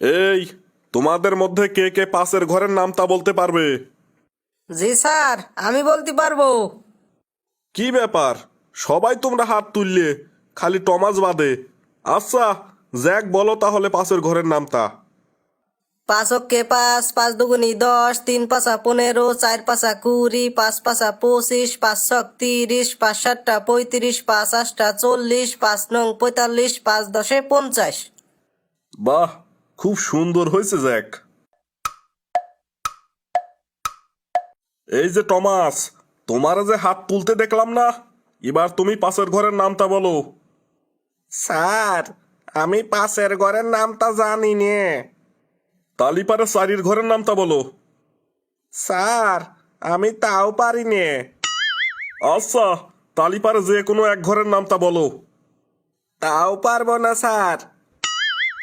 এই তোমাদের মধ্যে কে কে পাশের ঘরের নামটা বলতে পারবে? জি স্যার আমি বলতে পারব। কি ব্যাপার? সবাই তোমরা হাত তুললে খালি টমাস বাদে। আচ্ছা জ্যাক বলো তাহলে পাশের ঘরের নামটা পাঁচকে পাঁচ পাঁচ দুগুনি দশ তিন পাঁচা পনেরো চার পাঁচা কুড়ি পাঁচ পাঁচা পঁচিশ পাঁচ ছক তিরিশ পাঁচ সাতটা পঁয়ত্রিশ পাঁচ আটটা চল্লিশ পাঁচ নং পঁয়তাল্লিশ পাঁচ দশে পঞ্চাশ। বাহ খুব সুন্দর হয়েছে জ্যাক এই যে টমাস তোমার যে হাত তুলতে দেখলাম না এবার তুমি পাশের ঘরের নামটা বলো। স্যার আমি পাশের ঘরের নামটা জানি নে। তালিপারে সারির ঘরের নামটা বলো। স্যার আমি তাও পারি নে। আচ্ছা তালিপারে যে কোনো এক ঘরের নামটা বলো। তাও পারব না স্যার।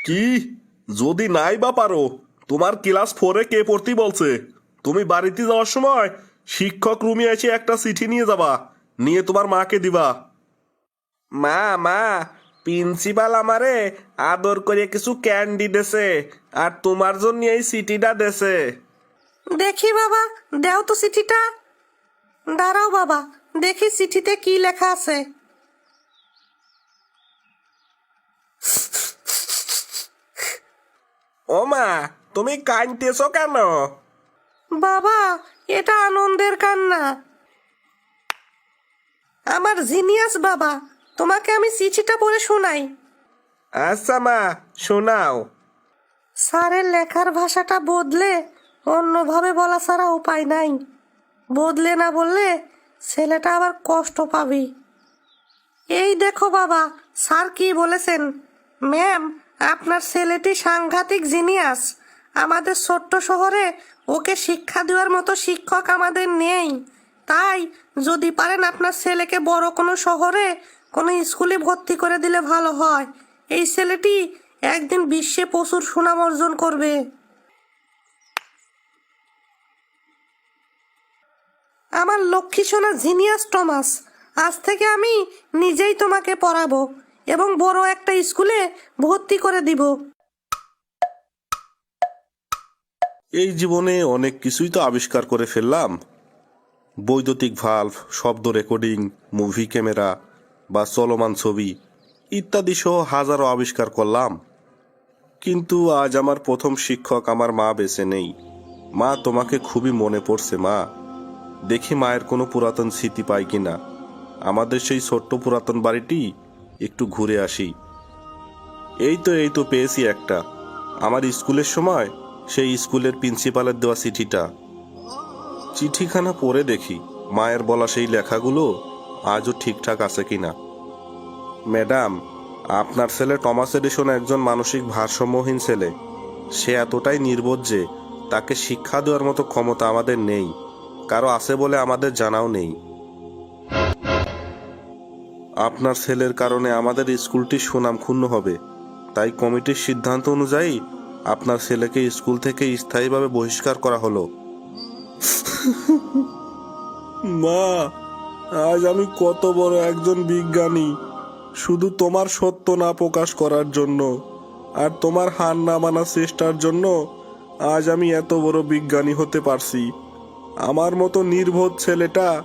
কি? যদি নাই বা পারো তোমার ক্লাস ফোরে কে পড়তি বলছে? তুমি বাড়িতে যাওয়ার সময় শিক্ষক রুমে এসে একটা চিঠি নিয়ে যাবা নিয়ে তোমার মাকে দিবা। মা মা প্রিন্সিপাল আমারে আদর করে কিছু ক্যান্ডি দেছে আর তোমার জন্য এই চিঠিটা দেছে। দেখি বাবা দেও তো চিঠিটা। দাঁড়াও বাবা দেখি চিঠিতে কি লেখা আছে। ও মা তুমি কাঁদতেছো কেন? বাবা এটা আনন্দের কান্না। আমার জিনিয়াস বাবা তোমাকে আমি চিঠিটা পড়ে শোনাই। আচ্ছা মা শোনাও। স্যারের লেখার ভাষাটা বদলে অন্যভাবে বলা ছাড়া উপায় নাই। বদলে না বললে ছেলেটা আবার কষ্ট পাবে। এই দেখো বাবা স্যার কি বলেছেন? ম্যাম আপনার ছেলেটি সাংঘাতিক জিনিয়াস। আমাদের ছোট্ট শহরে ওকে শিক্ষা দেওয়ার মতো শিক্ষক আমাদের নেই। তাই যদি পারেন আপনার ছেলেকে বড় কোনো শহরে কোনো স্কুলে ভর্তি করে দিলে ভালো হয়। এই ছেলেটি একদিন বিশ্বে প্রচুর সুনাম অর্জন করবে। আমার লক্ষ্মী সোনা জিনিয়াস টমাস, আজ থেকে আমি নিজেই তোমাকে পড়াবো। এবং বড় একটা স্কুলে ভর্তি করে দিব। এই জীবনে অনেক কিছুই তো আবিষ্কার করে ফেললাম। বৈদ্যুতিক ভাল্ব শব্দ রেকর্ডিং মুভি ক্যামেরা বা চলমান ছবি ইত্যাদি সহ হাজারো আবিষ্কার করলাম। কিন্তু আজ আমার প্রথম শিক্ষক আমার মা বেঁচে নেই। মা তোমাকে খুবই মনে পড়ছে, মা। দেখি মায়ের কোনো পুরাতন স্মৃতি পাই কিনা। আমাদের সেই ছোট্ট পুরাতন বাড়িটি একটু ঘুরে আসি। এই তো এই তো পেয়েছি একটা। আমার স্কুলের সময় সেই স্কুলের প্রিন্সিপালের দেওয়া চিঠিটা। চিঠিখানা পড়ে দেখি, মায়ের বলা সেই লেখাগুলো আজও ঠিকঠাক আছে কিনা। ম্যাডাম, আপনার ছেলে টমাস এডিসন একজন মানসিক ভারসাম্যহীন ছেলে। সে এতটাই নির্বোধ যে তাকে শিক্ষা দেওয়ার মতো ক্ষমতা আমাদের নেই। কারও আছে বলে আমাদের জানাও নেই। আপনার ছেলের কারণে আমাদের স্কুলটি সুনাম ক্ষুণ্ণ হবে। তাই কমিটির সিদ্ধান্ত অনুযায়ী আপনার ছেলেকে স্কুল থেকে স্থায়ীভাবে বহিষ্কার করা হলো। মা, আজ আমি কত বড় একজন বিজ্ঞানী। শুধু তোমার সত্য না প্রকাশ করার জন্য আর তোমার হার না মানার চেষ্টার জন্য আজ আমি এত বড় বিজ্ঞানী হতে পারছি। আমার মতো নির্বোধ ছেলেটা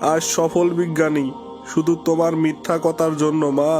আজ সফল বিজ্ঞানী। শুধু তোমার মিথ্যা কথার জন্য মা।